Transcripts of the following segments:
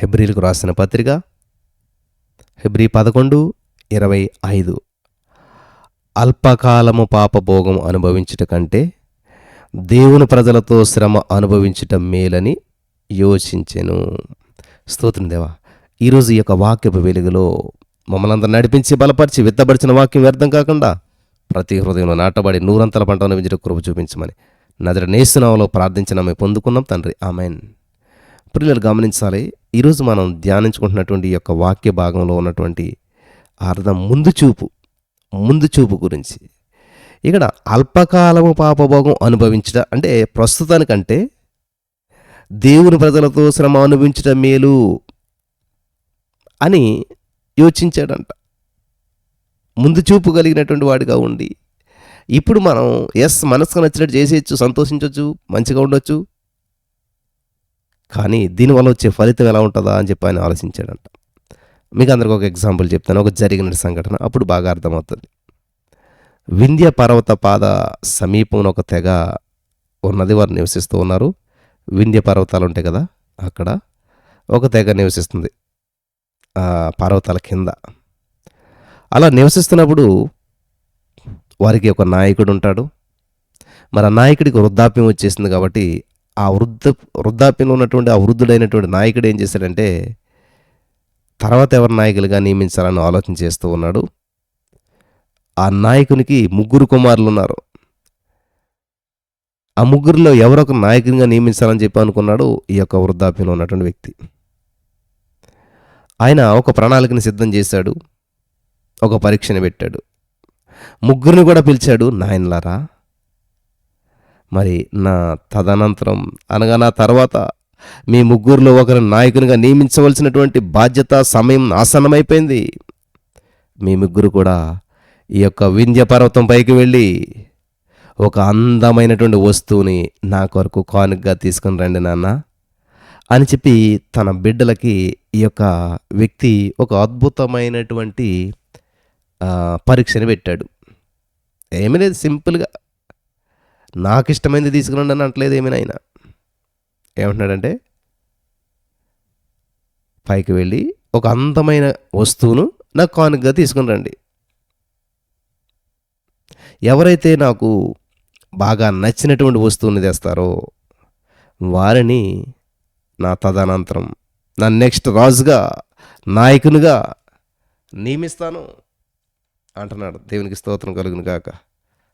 హెబ్రిలకు రాసిన పత్రిక హెబ్రి పదకొండు ఇరవై ఐదు. అల్పకాలము పాపభోగం అనుభవించుట కంటే దేవుని ప్రజలతో శ్రమ అనుభవించుట మేలని యోచించెను. స్తోత్రం దేవా. ఈరోజు ఈ యొక్క వాక్యపు వెలుగులో మమ్మల్ని అందరూ నడిపించి బలపరిచి విత్తబడిచిన వాక్యం వ్యర్థం కాకుండా ప్రతి హృదయంలో నాటబడి నూరంతల పంటను వింజర కృప చూపించమని నజర నేస్తున్నాలో ప్రార్థించిన మేము పొందుకున్నాం తండ్రి. ఆమెన్. పిల్లలు గమనించాలి ఈరోజు మనం ధ్యానించుకుంటున్నటువంటి యొక్క వాక్య భాగంలో ఉన్నటువంటి అర్థం ముందు చూపు ముందు చూపు గురించి. ఇక్కడ అల్పకాలము పాపభోగం అనుభవించట అంటే ప్రస్తుతానికంటే దేవుని ప్రజలతో శ్రమ అనుభవించడం మేలు అని యోచించాడంట. ముందు చూపు కలిగినటువంటి వాడిగా ఉండి. ఇప్పుడు మనం ఎస్ మనసుకు నచ్చినట్టు చేసేయచ్చు సంతోషించవచ్చు మంచిగా ఉండొచ్చు కానీ దీనివల్ల వచ్చే ఫలితం ఎలా ఉంటుందా అని చెప్పి ఆయన ఆలోచించాడంట. మీకు అందరికి ఒక ఎగ్జాంపుల్ చెప్తాను. ఒక జరిగిన సంఘటన అప్పుడు బాగా అర్థమవుతుంది. వింధ్య పర్వత పాద సమీపంలో ఒక తెగ ఉన్నది. వారు నివసిస్తూ ఉన్నారు. వింధ్య పర్వతాలు ఉంటాయి కదా అక్కడ ఒక తెగ నివసిస్తుంది. ఆ పర్వతాల కింద. అలా నివసిస్తున్నప్పుడు వారికి ఒక నాయకుడు ఉంటాడు. మరి ఆ నాయకుడికి వృద్ధాప్యం వచ్చేసింది కాబట్టి ఆ వృద్ధ వృద్ధాప్యంలో ఉన్నటువంటి ఆ వృద్ధుడైనటువంటి నాయకుడు ఏం చేశాడంటే తర్వాత ఎవరి నాయకులుగా నియమించాలని ఆలోచన చేస్తూ ఉన్నాడు. ఆ నాయకునికి ముగ్గురు కుమారులు ఉన్నారు. ఆ ముగ్గురిలో ఎవరొక నాయకునిగా నియమించాలని చెప్పి అనుకున్నాడు ఈ యొక్క వృద్ధాప్యంలో ఉన్నటువంటి వ్యక్తి. ఆయన ఒక ప్రణాళికని సిద్ధం చేశాడు. ఒక పరీక్షను పెట్టాడు. ముగ్గురిని కూడా పిలిచాడు నాయనలారా మరి నా తదనంతరం అనగా నా తర్వాత మీ ముగ్గురులో ఒకరిని నాయకునిగా నియమించవలసినటువంటి బాధ్యత సమయం ఆసన్నమైపోయింది. మీ ముగ్గురు కూడా ఈ యొక్క వింధ్య పర్వతం పైకి వెళ్ళి ఒక అందమైనటువంటి వస్తువుని నా కొరకు కానుకగా తీసుకుని రండి నాన్న అని చెప్పి తన బిడ్డలకి ఈ యొక్క వ్యక్తి ఒక అద్భుతమైనటువంటి పరీక్షని పెట్టాడు. ఏమీ లేదు సింపుల్గా నాకు ఇష్టమైంది తీసుకురండి అని అంటలేదు ఏమైనా ఆయన ఏమంటున్నాడంటే పైకి వెళ్ళి ఒక అందమైన వస్తువును నాకు కానుకగా తీసుకుని రండి. ఎవరైతే నాకు బాగా నచ్చినటువంటి వస్తువుని తెస్తారో వారిని నా తదనంతరం నా నెక్స్ట్ రాజుగా నాయకునిగా నియమిస్తాను. అంటున్నాడు. దేవునికి స్తోత్రం కలుగును కాక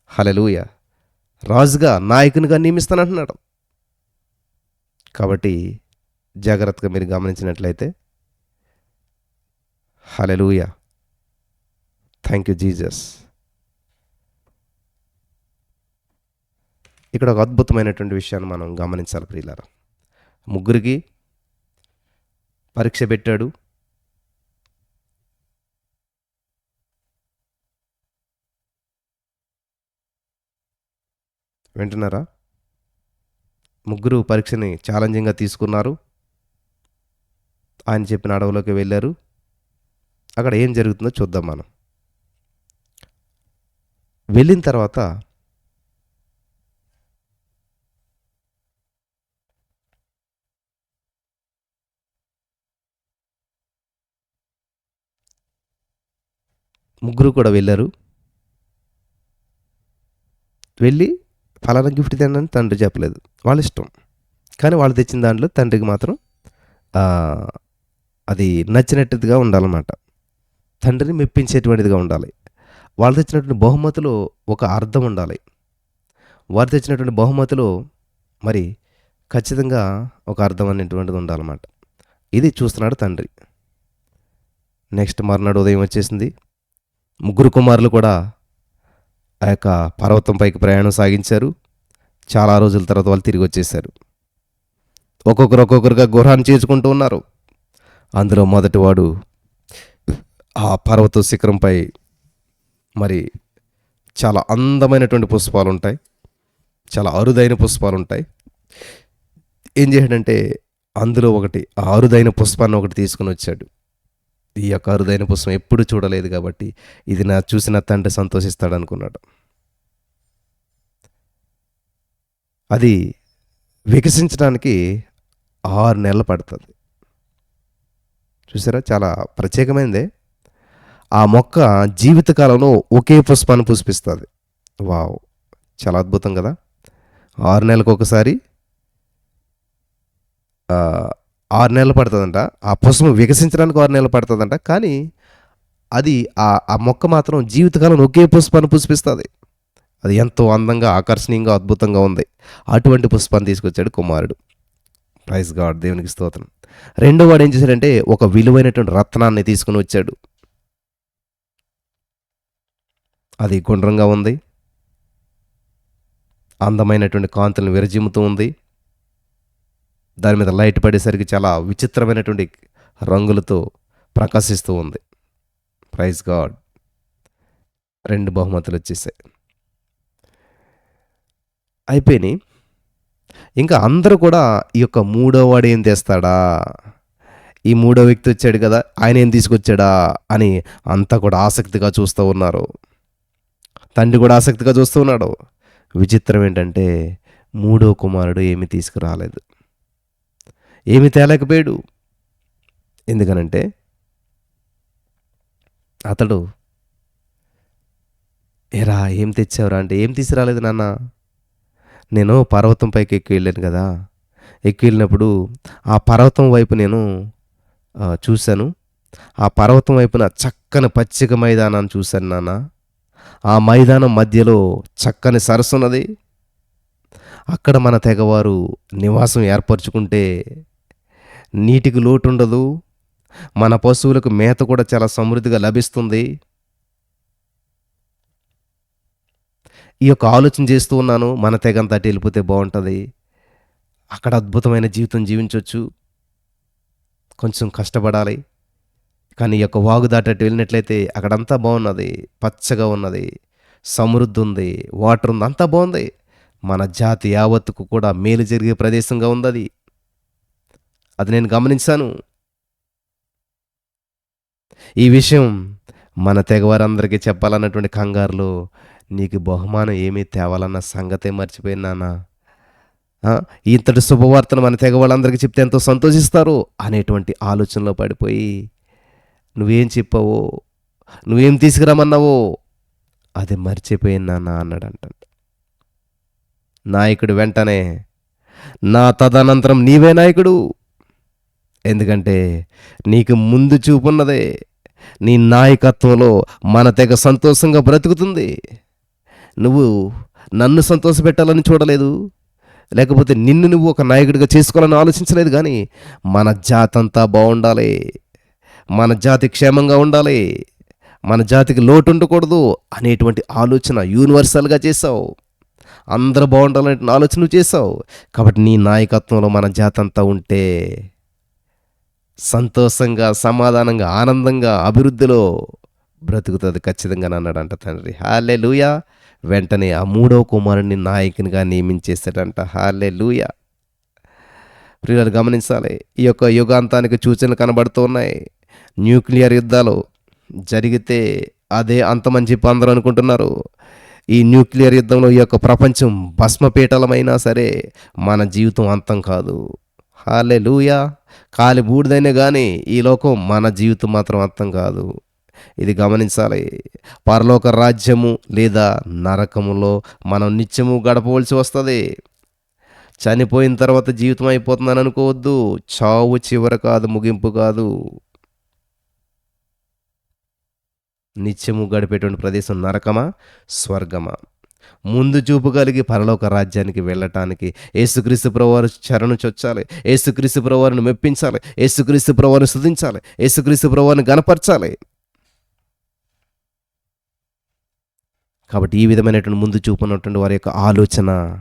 హలలుయా రాజుగా నాయకునిగా నియమిస్తానంటున్నాడు. కాబట్టి జాగ్రత్తగా మీరు గమనించినట్లయితే హలెలూయ థ్యాంక్ యూ జీజస్ ఇక్కడ ఒక అద్భుతమైనటువంటి విషయాన్ని మనం గమనించాలి ప్రియులారా. ముగ్గురికి పరీక్ష పెట్టాడు. వింటున్నారా? ముగ్గురు పరీక్షని ఛాలెంజింగ్గా తీసుకున్నారు. ఆయన చెప్పిన అడవులోకి వెళ్ళారు. అక్కడ ఏం జరుగుతుందో చూద్దాం మనం. వెళ్ళిన తర్వాత ముగ్గురు కూడా వెళ్ళారు. వెళ్ళి ఫలానా గిఫ్ట్ తినని తండ్రి చెప్పలేదు. వాళ్ళ ఇష్టం కానీ వాళ్ళు తెచ్చిన దాంట్లో తండ్రికి మాత్రం అది నచ్చినట్టుగా ఉండాలన్నమాట. తండ్రిని మెప్పించేటువంటిదిగా ఉండాలి. వాళ్ళు తెచ్చినటువంటి బహుమతులు ఒక అర్థం ఉండాలి. వారు తెచ్చినటువంటి బహుమతులు మరి ఖచ్చితంగా ఒక అర్థం అనేటువంటిది ఉండాలన్నమాట. ఇది చూస్తున్నాడు తండ్రి. నెక్స్ట్ మర్నాడు ఉదయం వచ్చేసింది. ముగ్గురు కుమారులు కూడా ఆ యొక్క పర్వతం పైకి ప్రయాణం సాగించారు. చాలా రోజుల తర్వాత వాళ్ళు తిరిగి వచ్చేసారు. ఒక్కొక్కరు ఒక్కొక్కరుగా గుర్రాన్ని చేర్చుకుంటూ ఉన్నారు. అందులో మొదటివాడు ఆ పర్వత శిఖరంపై మరి చాలా అందమైనటువంటి పుష్పాలు ఉంటాయి చాలా అరుదైన పుష్పాలు ఉంటాయి ఏం చేశాడంటే అందులో ఒకటి ఆ అరుదైన పుష్పాన్ని ఒకటి తీసుకుని వచ్చాడు. ఈ యొక్క అరుదైన పుష్పం ఎప్పుడు చూడలేదు కాబట్టి ఇది నా చూసిన తండ్రి సంతోషిస్తాడు అనుకున్నాడు అది వికసించడానికి ఆరు నెలలు పడుతుంది. చూసారా? చాలా ప్రత్యేకమైనదే ఆ మొక్క జీవితకాలంలో ఒకే పుష్పాన్ని పుష్పిస్తుంది. వావ్! చాలా అద్భుతం కదా? ఆరు నెలలకు ఒకసారి ఆరు నెలలు పడుతుందంట. ఆ పుష్పం వికసించడానికి ఆరు నెలలు పడుతుందంట. కానీ అది ఆ ఆ మొక్క మాత్రం జీవితకాలం ఒకే పుష్పాన్ని పుష్పిస్తుంది. అది ఎంతో అందంగా ఆకర్షణీయంగా అద్భుతంగా ఉంది. అటువంటి పుష్పాన్ని తీసుకొచ్చాడు కుమారుడు. ప్రైజ్ గాడ్ దేవునికి స్తోత్రం. రెండో వాడు ఏం చేశాడంటే ఒక విలువైనటువంటి రత్నాన్ని తీసుకుని వచ్చాడు. అది గుండ్రంగా ఉంది. అందమైనటువంటి కాంతులను విరజిమ్ముతూ ఉంది. దాని మీద లైట్ పడేసరికి చాలా విచిత్రమైనటువంటి రంగులతో ప్రకాశిస్తూ ఉంది. ప్రైజ్ గాడ్ రెండు బహుమతులు వచ్చేసాయి. అయిపోయినాయి. ఇంకా అందరూ కూడా ఈ యొక్క మూడో వాడు ఏం తెస్తాడా? ఈ మూడో వ్యక్తి వచ్చాడు కదా ఆయన ఏం తీసుకొచ్చాడా? అని అంతా కూడా ఆసక్తిగా చూస్తూ ఉన్నారు. తండ్రి కూడా ఆసక్తిగా చూస్తూ ఉన్నాడు. విచిత్రం ఏంటంటే మూడో కుమారుడు ఏమీ తీసుకురాలేదు. ఏమి తేలేకపోయాడు. ఎందుకనంటే అతడు ఎరా ఏం తెచ్చావురా? అంటే ఏం తీసుకురాలేదు నాన్న? నేను పర్వతం పైకి ఎక్కి వెళ్ళాను కదా. ఎక్కి వెళ్ళినప్పుడు ఆ పర్వతం వైపు నేను చూశాను. ఆ పర్వతం వైపున చక్కని పచ్చిక మైదానాన్ని చూశాను నాన్న. ఆ మైదానం మధ్యలో చక్కని సరస్సు ఉన్నది. అక్కడ మన తెగవారు నివాసం ఏర్పరచుకుంటే నీటికి లోటు ఉండదు మన పశువులకు మేత కూడా చాలా సమృద్ధిగా లభిస్తుంది. ఈ యొక్క ఆలోచన చేస్తూ ఉన్నాను మన తెగంతా అటు వెళ్ళిపోతే బాగుంటుంది. అక్కడ అద్భుతమైన జీవితం జీవించవచ్చు కొంచెం కష్టపడాలి. కానీ ఈ యొక్క వాగు దాటట్టు వెళ్ళినట్లయితే అక్కడంతా బాగున్నది. పచ్చగా ఉన్నది. సమృద్ధి ఉంది. వాటర్ ఉంది. అంతా బాగుంది. మన జాతి యావత్తుకు కూడా మేలు జరిగే ప్రదేశంగా ఉంది అది అది నేను గమనించాను. ఈ విషయం మన తెగవారందరికీ చెప్పాలన్నటువంటి కంగారులో నీకు బహుమానం ఏమీ తేవాలన్న సంగతే మర్చిపోయినానా ఇంతటి శుభవార్తను మన తెగ వాళ్ళందరికీ చెప్తే ఎంతో సంతోషిస్తారు అనేటువంటి ఆలోచనలో పడిపోయి నువ్వేం చెప్పావో? నువ్వేం తీసుకురామన్నావో అది మర్చిపోయినా అన్నాడంట నాయకుడు వెంటనే నా తదనంతరం నీవే నాయకుడు. ఎందుకంటే నీకు ముందు చూపున్నదే నీ నాయకత్వంలో మన తెగ సంతోషంగా బ్రతుకుతుంది. నువ్వు నన్ను సంతోషపెట్టాలని చూడలేదు. లేకపోతే నిన్ను నువ్వు ఒక నాయకుడిగా చేసుకోవాలని ఆలోచించలేదు కానీ మన జాతి అంతా బాగుండాలి. మన జాతి క్షేమంగా ఉండాలి. మన జాతికి లోటు ఉండకూడదు అనేటువంటి ఆలోచన యూనివర్సల్గా చేసావు అందరూ బాగుండాలనే ఆలోచన చేసావు కాబట్టి నీ నాయకత్వంలో మన జాతి అంతా ఉంటే సంతోషంగా సమాధానంగా ఆనందంగా అభివృద్ధిలో బ్రతుకుతుంది ఖచ్చితంగా అన్నాడంట తండ్రి. హాలే లూయా వెంటనే ఆ మూడవ కుమారుడిని నాయకునిగా నియమించేశాడంట. హాలే లూయా ప్రియులు గమనించాలి. ఈ యొక్క యుగాంతానికి సూచనలు కనబడుతూ ఉన్నాయి. న్యూక్లియర్ యుద్ధాలు జరిగితే అదే అంతమని చెప్పి అందరూ అనుకుంటున్నారు. ఈ న్యూక్లియర్ యుద్ధంలో ఈ యొక్క ప్రపంచం భస్మపీఠలమైనా సరే మన జీవితం అంతం కాదు. హాలే లూయా కాలి బూడిదైనా కానీ ఈ లోకం మన జీవితం మాత్రం అర్థం కాదు. ఇది గమనించాలి. పరలోక రాజ్యము లేదా నరకములో మనం నిత్యము గడపవలసి వస్తుంది. చనిపోయిన తర్వాత జీవితం అయిపోతుందని అనుకోవద్దు. చావు చివర కాదు ముగింపు కాదు. నిత్యము గడిపేటువంటి ప్రదేశం నరకమా? స్వర్గమా? ముందు చూపు కలిగి పరలోక రాజ్యానికి వెళ్ళటానికి యేసుక్రీస్తు ప్రభువారు చరణు చొచ్చాలి. యేసుక్రీస్తు ప్రభువారిని మెప్పించాలి. యేసుక్రీస్తు ప్రభువారిని శుధించాలి యేసుక్రీస్తు ప్రభువారిని గనపరచాలి కాబట్టి ఈ విధమైనటువంటి ముందు చూపునటువంటి వారి యొక్క ఆలోచన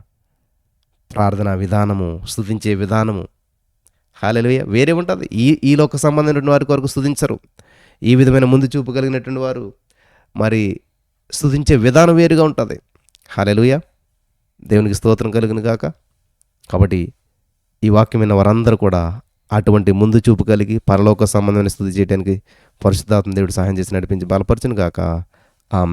ప్రార్థన విధానము స్థుతించే విధానము. హాలెలుయ. వేరే ఉంటుంది. ఈ ఈ లోక సంబంధమైనటువంటి వారి కొరకు స్థుతించరు ఈ విధమైన ముందు చూపు కలిగినటువంటి వారు మరి స్థుతించే విధానం వేరుగా ఉంటుంది. హాలెలుయ. దేవునికి స్తోత్రం కలుగును గాక. కాబట్టి ఈ వాక్యం విన్న వారందరూ కూడా అటువంటి ముందు చూపు కలిగి పరలోక సంబంధమైన స్థుతి చేయడానికి పరిశుద్ధాత్మ దేవుడు సహాయం చేసి నడిపించి బలపరచును గాక. ఆ